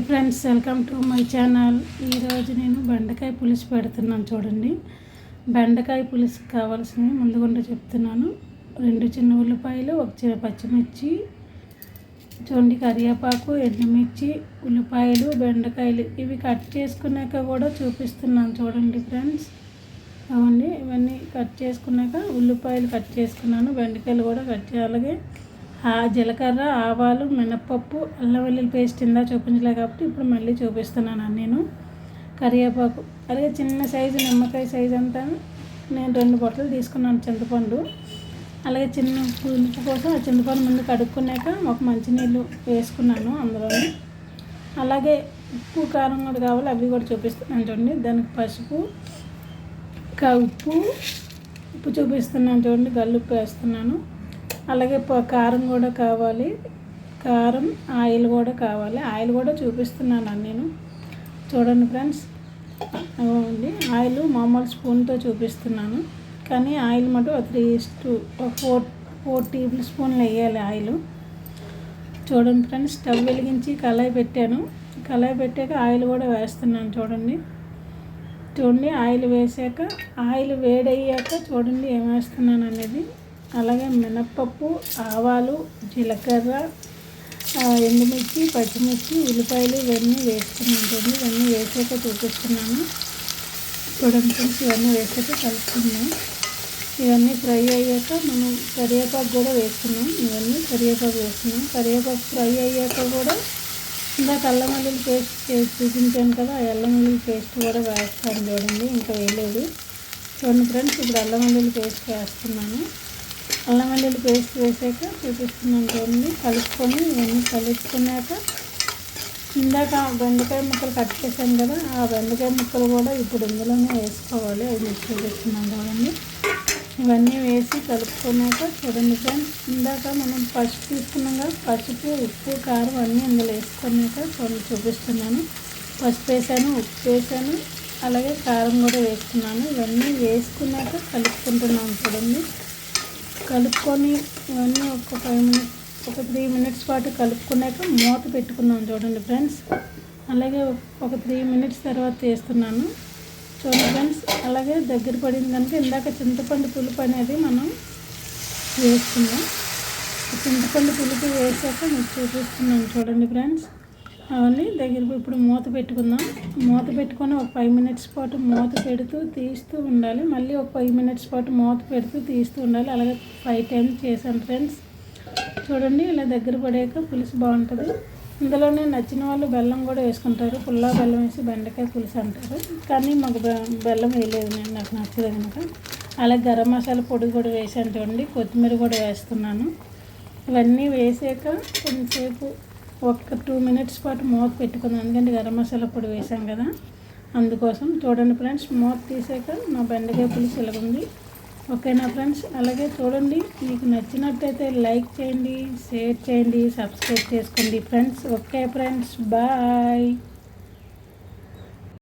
Friends welcome to my channel ఈరోజు నేను బెండకాయ పులుసు పెడుతున్నాను చూడండి. బెండకాయ పులుసు కావాల్సినవి ముందుగుండా చెప్తున్నాను. రెండు చిన్న ఉల్లిపాయలు ఒక చిన్న పచ్చిమిర్చి చూడండి కరివేపాకు ఎండుమిర్చి ఉల్లిపాయలు బెండకాయలు. ఇవి కట్ చేసుకున్నాక కూడా చూపిస్తున్నాను చూడండి ఫ్రెండ్స్ అవండి ఇవన్నీ కట్ చేసుకున్నాక ఉల్లిపాయలు కట్ చేసుకున్నాను. బెండకాయలు కూడా కట్ చేయాలి. అలాగే జీలకర్ర ఆవాలు మినప్పప్పు అల్లం వెల్లుల్లి పేస్ట్ ఇందా చూపించలే కాబట్టి ఇప్పుడు మళ్ళీ చూపిస్తున్నాను నేను. కరివేపాకు అలాగే చిన్న సైజు నిమ్మకాయ సైజు అంతా నేను రెండు బొట్టలు తీసుకున్నాను చింతపండు. అలాగే చిన్న పులుపు కోసం ఆ చింతపండు ముందు కడుక్కున్నాక ఒక మంచినీళ్ళు వేసుకున్నాను అందులో అలాగే ఉప్పు కారం కూడా కావాలి అవి కూడా చూపిస్తున్నాను చూడండి. దానికి పసుపు ఉప్పు ఉప్పు చూపిస్తున్నాను చూడండి గల్లుప్పు వేస్తున్నాను. అలాగే కారం కూడా కావాలి. కారం ఆయిల్ కూడా కావాలి. ఆయిల్ కూడా చూపిస్తున్నాను నేను. చూడండి ఫ్రెండ్స్. అండి ఆయిల్ మామూలు స్పూన్తో చూపిస్తున్నాను. కానీ ఆయిల్ మటు three to four four table స్పూన్లు వేయాలి ఆయిల్. చూడండి ఫ్రెండ్స్. స్టవ్ వెలిగించి కళాయి పెట్టాను. కళాయి పెట్టాక ఆయిల్ కూడా వేస్తున్నాను చూడండి. చూడండి ఆయిల్ వేసాక ఆయిల్ వేడయ్యాక చూడండి ఏం వేస్తున్నాను అనేది. అలాగే మినప్పప్పు ఆవాలు జీలకర్ర ఎండుమిర్చి పచ్చిమిర్చి ఉల్లిపాయలు ఇవన్నీ వేసుకున్నాను ఇవన్నీ వేసాక చూపిస్తున్నాను. చూడండి ఫ్రెండ్స్ ఇవన్నీ వేసాక కలుపుకున్నాం ఇవన్నీ ఫ్రై అయ్యాక మనం కరివేపాకు కూడా వేసుకున్నాం. ఇవన్నీ కరివేపాకు వేసుకున్నాం. కరివేపాకు ఫ్రై అయ్యాక కూడా ఇందాక అల్లం వెల్లుల్లి పేస్ట్ చేసి చూపించాను కదా ఆ అల్లం వెల్లుల్లి పేస్ట్ కూడా వేస్తాను చూడండి. ఇంకా వేయలేదు. చూడండి ఫ్రెండ్స్ ఇప్పుడు అల్లం వెల్లుల్లి పేస్ట్ వేస్తున్నాను. అల్లం వెల్లుల్లి పేస్ట్ వేసాక చూపిస్తున్నాను చూడండి కలుపుకొని ఇవన్నీ కలుపుకున్నాక ఇందాక బెండకాయ ముక్కలు కట్ చేశాను కదా ఆ బెండకాయ ముక్కలు కూడా ఇప్పుడు ఇందులోనే వేసుకోవాలి. అవి మిక్స్ చూపిస్తున్నాను చూడండి. ఇవన్నీ వేసి కలుపుకున్నాక చూడండి ఫ్రెండ్స్ ఇందాక మనం పసుపు తీసుకున్నాం కదా పసుపు ఉప్పు కారం అన్నీ ఇందులో వేసుకున్నాక కొన్ని చూపిస్తున్నాను. పసుపు వేసాను ఉప్పు వేసాను అలాగే కారం కూడా వేసుకున్నాను. ఇవన్నీ వేసుకున్నాక కలుపుకుంటున్నాను చూడండి. కలుపుకొని ఇవన్నీ ఒక ఫైవ్ మినిట్స్ ఒక త్రీ మినిట్స్ పాటు కలుపుకున్నాక మూత పెట్టుకున్నాను చూడండి ఫ్రెండ్స్. అలాగే ఒక త్రీ మినిట్స్ తర్వాత చేస్తున్నాను. చూడండి ఫ్రెండ్స్ అలాగే దగ్గర పడింది కనుక ఇందాక చింతపండు పులుపు అనేది మనం వేస్తున్నాం. చింతపండు పులుపు వేసాక మీకు చూపిస్తున్నాను చూడండి ఫ్రెండ్స్. అవన్నీ దగ్గర ఇప్పుడు మూత పెట్టుకుందాం. మూత పెట్టుకొని ఒక ఫైవ్ మినిట్స్ పాటు మూత పెడుతూ తీస్తూ ఉండాలి. మళ్ళీ ఒక ఫైవ్ మినిట్స్ పాటు మూత పెడుతూ తీస్తూ ఉండాలి. అలాగే ఫైవ్ టైమ్స్ చేశాను ఫ్రెండ్స్ చూడండి ఇలా దగ్గర పడాక పులుసు బాగుంటుంది. ఇందులోనే నచ్చిన వాళ్ళు బెల్లం కూడా వేసుకుంటారు. పుల్లా బెల్లం వేసి బెండకాయ పులుసు అంటారు. కానీ మాకు బెల్లం వేయలేదు నేను నాకు నచ్చదు కనుక. అలాగే గరం మసాలా పొడి కూడా వేసాను చూడండి. కొత్తిమీర కూడా వేస్తున్నాను. ఇవన్నీ వేసాక కొంతసేపు ఒక టూ మినిట్స్ పాటు మూత పెట్టుకున్నాను ఎందుకంటే గరం మసాలా పొడి వేసాం కదా. అందుకోసం చూడండి ఫ్రెండ్స్ మూత తీసాక నా బెండకాయ పులుసు ఇలాగుంది ఓకేనా ఫ్రెండ్స్? అలాగే చూడండి మీకు నచ్చినట్టయితే లైక్ చేయండి షేర్ చేయండి సబ్స్క్రైబ్ చేసుకోండి ఫ్రెండ్స్. Okay friends bye.